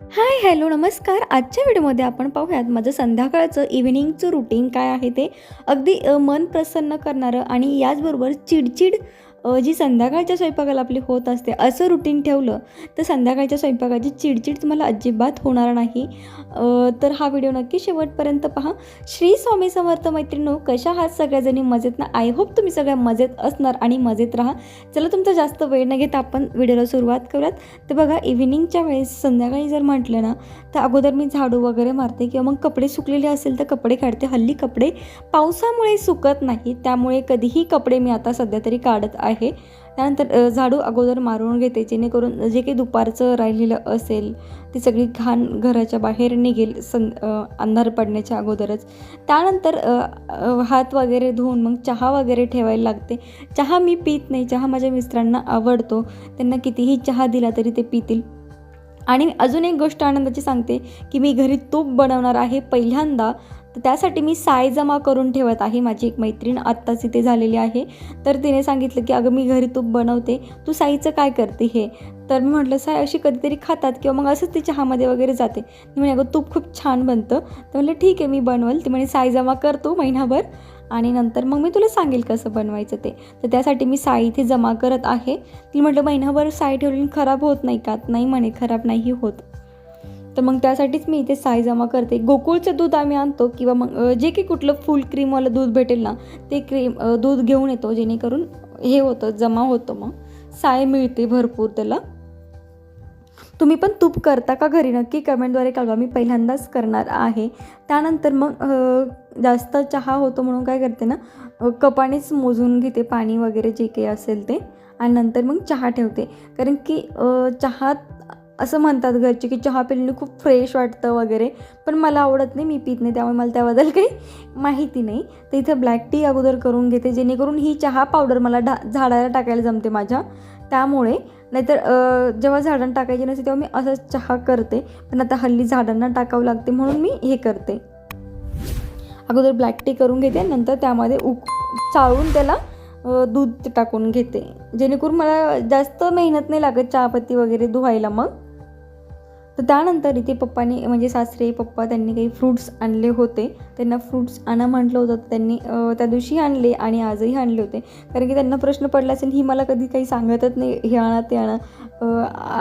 Hi hello नमस्कार. आजच्या व्हिडिओमध्ये आपण पाहूयात माझं संध्याकाळचं इव्हिनिंगचं रुटीन काय आहे ते. अगदी मन प्रसन्न करणारं आणि याचबरोबर चिडचिड जी संध्याकाळच्या स्वयंपाकाला आपली होत असते असं रुटीन ठेवलं तर संध्याकाळच्या स्वयंपाकाची चिडचिड तुम्हाला अजिबात होणार नाही. तर हा व्हिडिओ नक्की शेवटपर्यंत पहा. श्री स्वामी समर्थ मैत्रिणो कशा आहात सगळ्याजणी? मजेत ना? आय होप तुम्ही सगळ्या मजेत असणार आणि मजेत राहा. चला तुमचा जास्त वेळ न घेता आपण व्हिडिओला सुरुवात करूयात. तर बघा इव्हिनिंगच्या वेळेस संध्याकाळी जर म्हटलं ना तर अगोदर मी झाडू वगैरे मारते किंवा मग कपडे सुकलेले असेल तर कपडे काढते. हल्ली कपडे पावसामुळे सुकत नाही त्यामुळे कधीही कपडे मी आता सध्या तरी काढत आहे. आहे. त्यानंतर झाडू अगोदर मारून घेते जेणेकरून जे काही दुपारचं राहिलेलं असेल ती सगळी घाण घराच्या बाहेर निघेल सं अंधार पडण्याच्या अगोदरच. त्यानंतर हात वगैरे धुवून मग चहा वगैरे ठेवायला लागते. चहा मी पित नाही चहा माझ्या मिस्टरांना आवडतो. त्यांना कितीही चहा दिला तरी ते पितील. आणि अजून एक गोष्ट आनंदाची सांगते की मी घरी तूप बनवणार आहे पहिल्यांदा. तर त्यासाठी मी साय जमा करून ठेवत आहे. माझी एक मैत्रीण आत्ताच इथे झालेली आहे. तर तिने सांगितलं की अगं मी घरी तूप बनवते. तू साईचं काय करते हे? तर मी म्हटलं साय अशी कधीतरी खातात किंवा मग असंच ती चहामध्ये वगैरे जाते. ती म्हणे अगं तूप खूप छान बनतं. तर म्हटलं ठीक आहे मी बनवल. ती म्हणे साय जमा करतो महिनाभर आणि नंतर मग मी तुला सांगेल कसं बनवायचं ते. तर त्यासाठी मी साई इथे जमा करत आहे. ती म्हटलं महिनाभर साई ठेवली खराब होत नाही का? नाही म्हणे खराब नाही होत. तर मग त्यासाठीच मी इथे साय जमा करते. गोकुळचं दूध आम्ही आणतो किंवा मग जे काही कुठलं फुल क्रीमवालं दूध भेटेल ना ते क्रीम दूध घेऊन येतो जेणेकरून हे होतं जमा होतं मग. साय मिळते भरपूर त्याला. तुम्ही पण तूप करता का घरी? नक्की कमेंटद्वारे कळवा. मी पहिल्यांदाच करणार आहे. त्यानंतर मग जास्त चहा होतो म्हणून काय करते ना कपानेच मोजून घेते पाणी वगैरे जे काही असेल ते. आणि नंतर मग चहा ठेवते. कारण की चहात असं म्हणतात घरचे की चहा पिल्याने खूप फ्रेश वाटतं वगैरे. पण मला आवडत नाही मी पित नाही त्यामुळे मला त्याबद्दल काही माहिती नाही. तर इथं ब्लॅक टी अगोदर करून घेते जेणेकरून ही चहा पावडर मला ढा झाडाला टाकायला जमते माझ्या. त्यामुळे नाहीतर जेव्हा झाडांना टाकायची नसते तेव्हा मी असंच चहा करते. पण आता हल्ली झाडांना टाकावं लागते म्हणून मी हे करते. अगोदर ब्लॅक टी करून घेते नंतर त्यामध्ये उक चाळून त्याला दूध टाकून घेते. जेणेकरून मला जास्त मेहनत नाही लागत चहापत्ती वगैरे धुवायला मग. तर त्यानंतर इथे पप्पांनी म्हणजे सासरे पप्पा त्यांनी काही फ्रूट्स आणले होते. त्यांना फ्रूट्स आणा म्हटलं होतं. त्यांनी त्या दिवशी आणले आणि आजही आणले होते. कारण की त्यांना प्रश्न पडला असेल ही मला कधी काही सांगतच नाही. हे आणा ते आणा.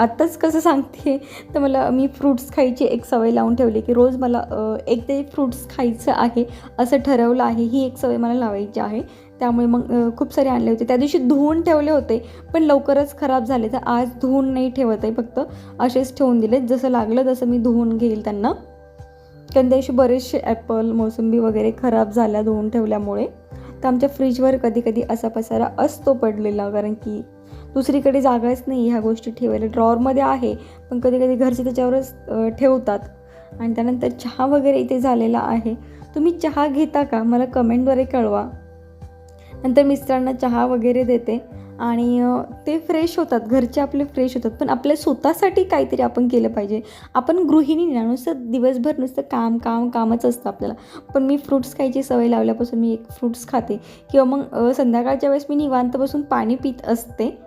आत्ताच कसं सांगते? तर मला मी फ्रूट्स खायची एक सवय लावून ठेवली की रोज मला एक ते फ्रूट्स खायचं आहे असं ठरवलं आहे. ही एक सवय मला लावायची आहे. त्यामुळे मग खूप सारे आणले होते. त्या दिवशी धुवून ठेवले होते पण लवकरच खराब झाले. तर आज धुवून नाही ठेवत आहे फक्त. असेच ठेवून दिले जसं लागलं तसं मी धुवून घेईल त्यांना. कारण त्या दिवशी बरेचसे ॲपल मोसंबी वगैरे खराब झाल्या धुवून ठेवल्यामुळे. तर आमच्या फ्रीजवर कधी कधी असा पसारा असतो पडलेला. कारण की दुसरीकडे जागाच नाही ह्या गोष्टी ठेवायला. ड्रॉवरमध्ये आहे पण कधी कधी घरचे त्याच्यावरच ठेवतात. आणि त्यानंतर चहा वगैरे इथे झालेला आहे. तुम्ही चहा घेता का? मला कमेंटद्वारे कळवा. नंतर मिस्टरांना चहा वगैरे देते. आणि ते फ्रेश होतात. घरचे आपले फ्रेश होतात. पण आपल्या स्वतःसाठी काहीतरी आपण केलं पाहिजे. आपण गृहिणी ना नुसतं दिवसभर नुसतं काम काम कामच असतं आपल्याला. पण मी फ्रूट्स खायची सवय लावल्यापासून मी एक फ्रूट्स खाते. किंवा मग संध्याकाळच्या वेळेस मी निवांत बसून पाणी पित असते.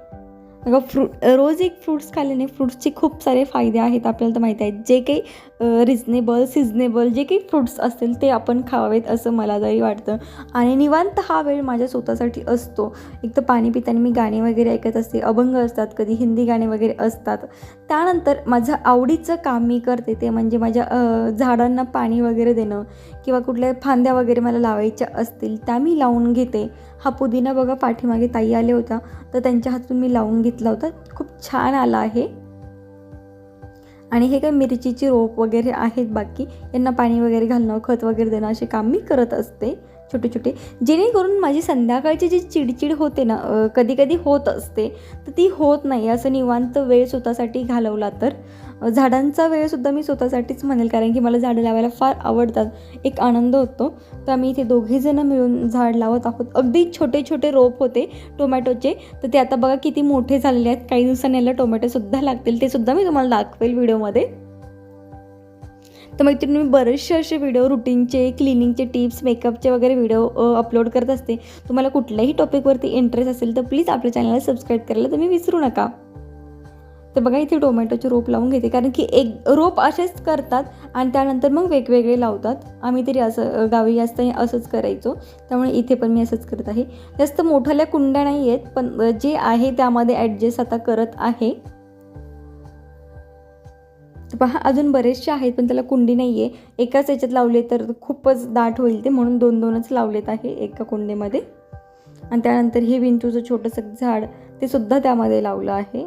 अगं फ्रूट रोज एक फ्रूट्स खाल्ल्याने फ्रूट्सचे खूप सारे फायदे आहेत आपल्याला तर माहीत आहेत. जे काही रिजनेबल सिजनेबल जे काही फ्रूट्स असतील ते आपण खावेत असं मला तरी वाटतं. आणि निवांत हा वेळ माझ्या स्वतःसाठी असतो. एक तर पाणी पिताना मी गाणे वगैरे ऐकत असते अभंग असतात कधी हिंदी गाणे वगैरे असतात. त्यानंतर माझं आवडीचं काम मी करते ते म्हणजे माझ्या झाडांना पाणी वगैरे देणं किंवा कुठल्या फांद्या वगैरे मला लावायच्या असतील त्या मी लावून घेते. हा पुदिना बघा पाठीमागे ताई आले होता तर त्यांच्या हातून मी लावून घेतला होता. खूप छान आला आहे. आणि हे काय मिरचीची रोप वगैरे आहेत बाकी. यांना पाणी वगैरे घालणं खत वगैरे देणं असे काम मी करत असते छोटे छोटे. जेणेकरून माझी संध्याकाळची जी चिडचिड होते ना कधी कधी होत असते तर ती होत नाही. असं निवांत वेळ स्वतःसाठी घालवला तर. झाडांचा वेळसुद्धा मी स्वतःसाठीच म्हणेल कारण की मला झाडं लावायला फार आवडतात एक आनंद होतो. तर आम्ही इथे दोघेजणं मिळून झाड लावत आहोत. अगदी छोटे छोटे रोप होते टोमॅटोचे. तर ते आता बघा किती मोठे झालेले आहेत. काही दिवसांनी याला टोमॅटोसुद्धा लागतील. ते सुद्धा मी तुम्हाला दाखवेल व्हिडिओमध्ये. तर मैत्रिणी मी बरेचसे असे व्हिडिओ रुटीनचे क्लिनिंगचे टिप्स मेकअपचे वगैरे व्हिडिओ अपलोड करत असते. तुम्हाला कुठल्याही टॉपिकवरती इंटरेस्ट असेल तर प्लीज आपल्या चॅनलला सबस्क्राईब करायला तुम्ही विसरू नका. तर बघा इथे टोमॅटोचे रोप लावून घेते. कारण की एक रोप असेच करतात आणि त्यानंतर मग वेगवेगळे लावतात. आम्ही तरी असं गावी जास्त असंच करायचो. त्यामुळे इथे पण मी असंच करत आहे. जास्त मोठाल्या कुंड्या नाही आहेत पण जे आहे त्यामध्ये ॲडजस्ट आता करत आहे. पहा अजून बरेचसे आहेत पण त्याला कुंडी नाही आहे एकाच याच्यात लावले तर खूपच दाट होईल ते म्हणून दोन दोनच लावलेत आहे एका कुंडीमध्ये. आणि त्यानंतर हे विंचूचं छोटंसं झाड ते सुद्धा त्यामध्ये लावलं आहे.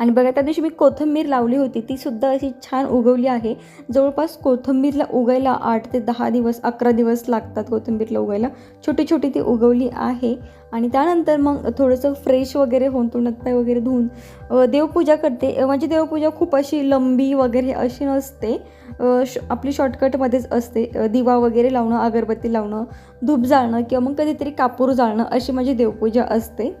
आणि बघा त्या दिवशी मी कोथिंबीर लावली होती. ती सुद्धा अशी छान उगवली आहे. जवळपास कोथिंबीरला उगायला आठ ते दहा दिवस अकरा दिवस लागतात कोथिंबीरला उगायला. छोटी छोटी ती उगवली आहे. आणि त्यानंतर मग थोडंसं फ्रेश वगैरे होऊन तोंडात पाय वगैरे धुवून देवपूजा करते. माझी म्हणजे देवपूजा खूप अशी लंबी वगैरे अशी नसते. श आपली शॉर्टकटमध्येच असते. दिवा वगैरे लावणं अगरबत्ती लावणं धूप जाळणं किंवा मग कधीतरी कापूर जाळणं अशी माझी देवपूजा असते.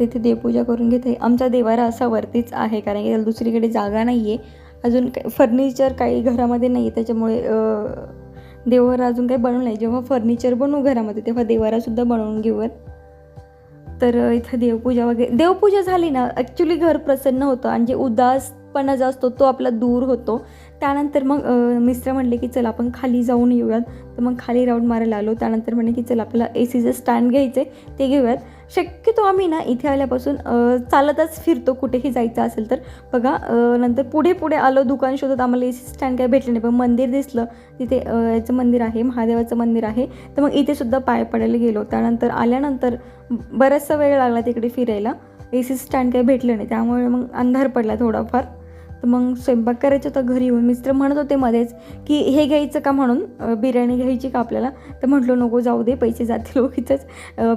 तिथे देवपूजा करून घेते. आमचा देवारा असा वरतीच आहे कारण की त्याला दुसरीकडे जागा नाही आहे अजून काही फर्निचर काही घरामध्ये नाही आहे त्याच्यामुळे देवारा अजून काही बनवलं नाही. जेव्हा फर्निचर बनवू घरामध्ये तेव्हा देवारासुद्धा बनवून घेऊयात तर इथं देवपूजा वगैरे देवपूजा झाली ना ॲक्च्युली घर प्रसन्न होतं आणि जे उदासपणा जो असतो तो आपला दूर होतो. त्यानंतर मग मिस्टर म्हणले की चल आपण खाली जाऊन येऊयात. तर मग खाली राऊंड मारायला आलो त्यानंतर म्हणे की चल आपल्याला ए सीचं स्टँड घ्यायचं आहे ते घेऊयात. शक्यतो आम्ही ना इथे आल्यापासून चालतच फिरतो. कुठेही जायचं असेल तर. बघा नंतर पुढे पुढे आलो दुकान शोधत आम्हाला ए सी स्टँड काय भेटलं नाही. पण मंदिर दिसलं. तिथे याचं मंदिर आहे महादेवाचं मंदिर आहे. तर मग इथे सुद्धा पाय पडायला गेलो. त्यानंतर आल्यानंतर बराचसा वेळ लागला तिकडे फिरायला. ए सी स्टँड काही भेटलं नाही. त्यामुळे मग अंधार पडला थोडाफार. तर मग स्वयंपाक करायचं होतं घरी येऊन. मिस्टर म्हणत होते मध्येच की हे घ्यायचं का? म्हणून बिर्याणी घ्यायची का आपल्याला? तर म्हटलं नको जाऊ दे पैसे जातील उगीचच.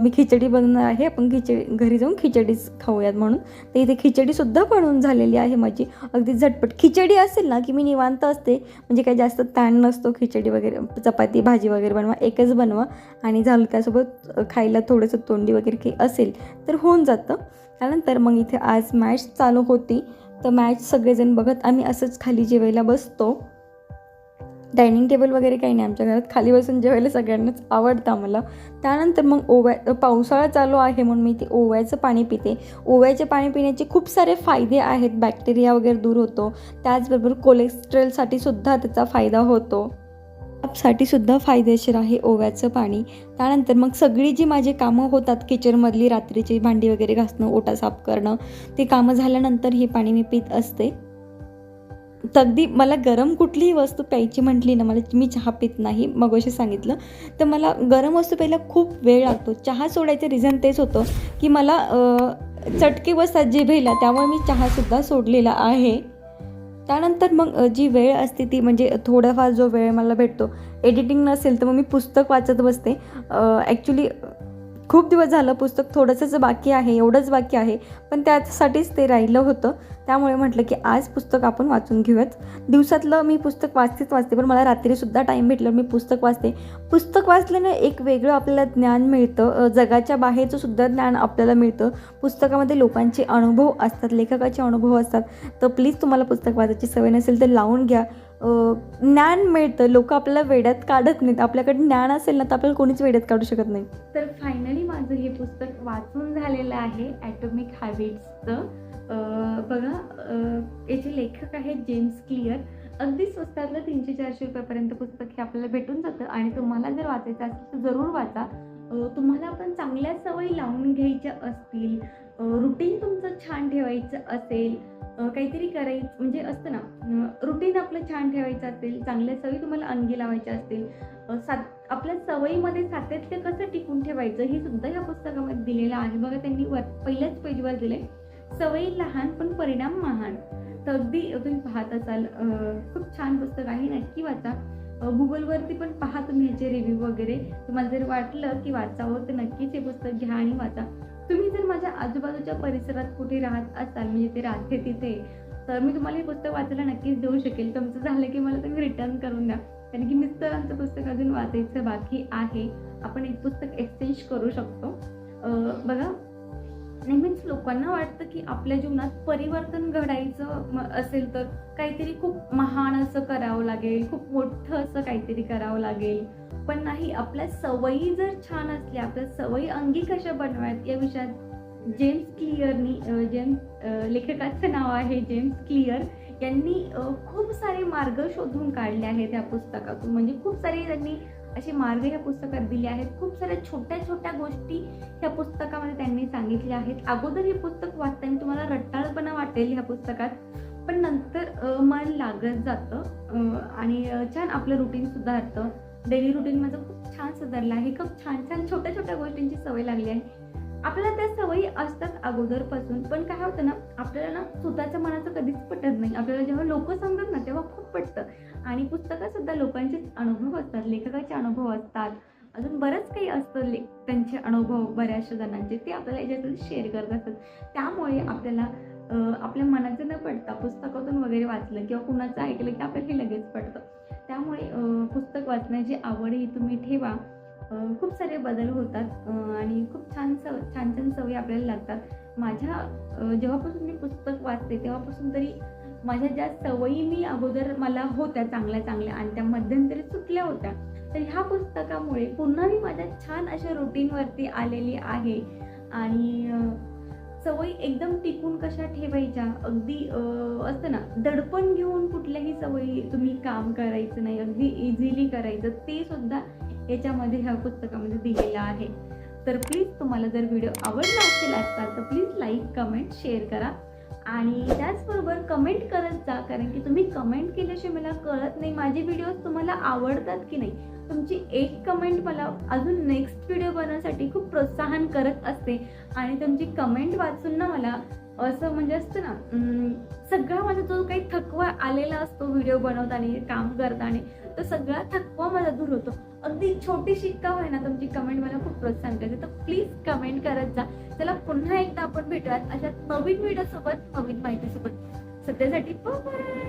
मी खिचडी बनवणार आहे आपण खिचडी घरी जाऊन खिचडीच खाऊयात म्हणून. तर इथे खिचडीसुद्धा बनवून झालेली आहे माझी. अगदी झटपट. खिचडी असेल ना की मी निवांत असते. म्हणजे काही जास्त ताण नसतो खिचडी वगैरे चपाती भाजी वगैरे बनवा एकच बनवा. आणि झालं त्यासोबत खायला थोडंसं तोंडी वगैरे काही असेल तर होऊन जातं. त्यानंतर मग इथे आज मॅच चालू होती. तर मॅच सगळेजण बघत आम्ही असंच खाली जेवायला बसतो. डायनिंग टेबल वगैरे काही नाही आमच्या घरात. खाली बसून जेवायला सगळ्यांनाच आवडतं आम्हाला. त्यानंतर मग ओव्या पावसाळा चालू आहे म्हणून मी ते ओव्याचं पाणी पिते. ओव्याचे पाणी पिण्याचे खूप सारे फायदे आहेत. बॅक्टेरिया वगैरे दूर होतो. त्याचबरोबर कोलेस्ट्रॉलसाठी सुद्धा त्याचा फायदा होतो. साठी सुद्धा फायदेशीर आहे ओव्याचं पाणी. त्यानंतर मग सगळी जी माझी कामं होतात किचनमधली रात्रीची भांडी वगैरे घासणं ओटा साफ करणं ते कामं झाल्यानंतर हे पाणी मी पित असते. तर अगदी मला गरम कुठलीही वस्तू प्यायची म्हटली ना मला मी चहा पित नाही मग सांगितलं. तर मला गरम वस्तू प्यायला खूप वेळ लागतो. चहा सोडायचं रिझन तेच होतं की मला चटके बसतात जिभेला त्यामुळे मी चहासुद्धा सोडलेला आहे. त्यानंतर मग जी वेळ असते ती म्हणजे थोडाफार जो वेळ मला भेटतो एडिटिंग नसेल तर मग मी पुस्तक वाचत बसते. ॲक्च्युली खूप दिवस झालं पुस्तक थोडंसंच बाकी आहे एवढंच बाकी आहे पण त्यासाठीच ते राहिलं होतं. त्यामुळे म्हटलं की आज पुस्तक आपण वाचून घेऊयात. दिवसातलं मी पुस्तक वाचतेच वाचते पण मला रात्रीसुद्धा टाईम भेटलं मी पुस्तक वाचते. पुस्तक वाचल्यानं एक वेगळं आपल्याला ज्ञान मिळतं. जगाच्या बाहेरचं सुद्धा ज्ञान आपल्याला मिळतं. पुस्तकामध्ये लोकांचे अनुभव असतात लेखकाचे अनुभव असतात. तर प्लीज तुम्हाला पुस्तक वाचायची सवय नसेल तर लावून घ्या. ज्ञान मिळतं. लोक आपल्याला वेड्यात काढत नाहीत. आपल्याकडे ज्ञान असेल ना तर आपल्याला कोणीच वेड्यात काढू शकत नाही. तर फायनली माझं हे पुस्तक वाचून झालेलं आहे ॲटॉमिक हॅबिट्सचं बघा याचे लेखक आहेत जेम्स क्लिअर. अगदी स्वस्तातलं तीनशे चारशे रुपयापर्यंत पुस्तक हे आपल्याला भेटून जातं. आणि तुम्हाला जर वाचायचं असेल तर जरूर वाचा. तुम्हाला पण चांगल्या सवयी लावून घ्यायच्या असतील. रुटीन तुमचं छान ठेवायचं असेल काहीतरी करायचं म्हणजे असतं ना रुटीन आपलं छान ठेवायचं असेल चांगल्या सवयी तुम्हाला अंगी लावायच्या असतील सात आपल्या सवयीमध्ये सातत्य कसं टिकून ठेवायचं हे सुद्धा या पुस्तकामध्ये दिलेलं आहे. बघा त्यांनी वर पहिल्याच पेजवर दिले सवयी लहान पण परिणाम महान. तर अगदी तुम्ही पाहत असाल खूप छान पुस्तक आहे नक्की वाचा. गुगलवरती पण पहा तुम्ही ह्याचे रिव्ह्यू वगैरे. तुम्हाला जर वाटलं की वाचावं तर नक्कीच हे पुस्तक घ्या आणि वाचा. तुम्ही जर माझ्या आजूबाजूच्या परिसरात कुठे राहत असाल म्हणजे ते राहते तिथे तर मी तुम्हाला हे पुस्तक वाचायला नक्कीच देऊ शकेल. तुमचं झालं की मला तुम्ही रिटर्न करून द्या. कारण की मिस्तरांचं पुस्तक अजून वाचायचं बाकी आहे. आपण एक पुस्तक एक्सचेंज करू शकतो. बघा नेहमीच लोकांना वाटतं की आपल्या जीवनात परिवर्तन घडायचं म- असेल तर काहीतरी खूप महान असं करावं लागेल खूप मोठं असं काहीतरी करावं लागेल. पण नाही आपल्या सवयी जर छान असल्या आपल्या सवयी अंगी कशा बनवायत? या विषयात जेम्स क्लिअरनी जेम्स लेखकाचं नाव आहे जेम्स क्लिअर. यांनी खूप सारे मार्ग शोधून काढले आहेत या पुस्तकातून. म्हणजे खूप सारे त्यांनी असे मार्ग या पुस्तकात दिले आहेत. खूप साऱ्या छोट्या छोट्या गोष्टी ह्या पुस्तकामध्ये त्यांनी सांगितल्या आहेत. अगोदर हे पुस्तक वाचताना तुम्हाला रट्टाळपणा वाटेल ह्या पुस्तकात पण नंतर मन लागत जातं आणि छान आपलं रुटीन सुधारतं. डेली रुटीन माझं खूप छान सुधारलं आहे. खूप छान छान छोट्या छोट्या गोष्टींची सवय लागली आहे. आपल्याला त्या सवयी असतात अगोदरपासून पण काय होतं ना आपल्याला ना स्वतःच्या मनाचं कधीच पटत नाही. आपल्याला जेव्हा लोक सांगतात ना तेव्हा खूप पटतं. आणि पुस्तकंसुद्धा लोकांचेच अनुभव असतात लेखकाचे अनुभव असतात. अजून बरंच काही असतं ले त्यांचे अनुभव बऱ्याचशा जणांचे ते आपल्याला याच्यातून शेअर करत असतात. त्यामुळे आपल्याला आपल्या मनाचं न पडता पुस्तकातून वगैरे वाचलं किंवा कुणाचं ऐकलं की आपल्याला हे लगेच पडतं त्यामुळे पुस्तक वाचण्याची आवडही तुम्ही ठेवा. खूप सारे बदल होतात आणि खूप छान सव छान छान सवयी आपल्याला लागतात. माझ्या जेव्हापासून मी पुस्तक वाचते तेव्हापासून तरी माझ्या ज्या सवयी मी अगोदर मला होत्या चांगल्या चांगल्या आणि त्या मध्यंतरी सुटल्या होत्या तर ह्या पुस्तकामुळे पुन्हा मी माझ्या छान अशा रुटीनवरती आलेली आहे. आणि सवयी एकदम टिकून कशा ठेवायच्या? अगदी असतं ना दडपण घेऊन कुठल्याही सवयी तुम्ही काम करायचं नाही अगदी इझिली करायचं ते सुद्धा याच्यामध्ये ह्या पुस्तकामध्ये दिलेलं आहे. तर प्लीज तुम्हाला जर व्हिडिओ आवडला असेल आजकाल तर प्लीज लाईक कमेंट शेअर करा. आणि त्याचबरोबर कमेंट करत जा कारण की तुम्ही कमेंट केल्याशिवाय मला कळत नाही माझे व्हिडिओज तुम्हाला आवडतात की नाही. तुमची एक कमेंट मला अजून नेक्स्ट व्हिडिओ बनवण्यासाठी खूप प्रोत्साहन करत असते. आणि तुमची कमेंट वाचून ना मला असं म्हणजे असतं ना सगळा माझा जो काही थकवा आलेला असतो व्हिडिओ बनवताना काम करताना तो सगळा थकवा माझा दूर होतो. अगदी छोटीशी का होईना तुमची कमेंट मला खूप प्रोत्साहन करते. तर प्लीज कमेंट करत जा. चला पुन्हा एकदा आपण भेटूयात अशा नवीन व्हिडिओसोबत नवीन माहितीसोबत. सध्यासाठी बाय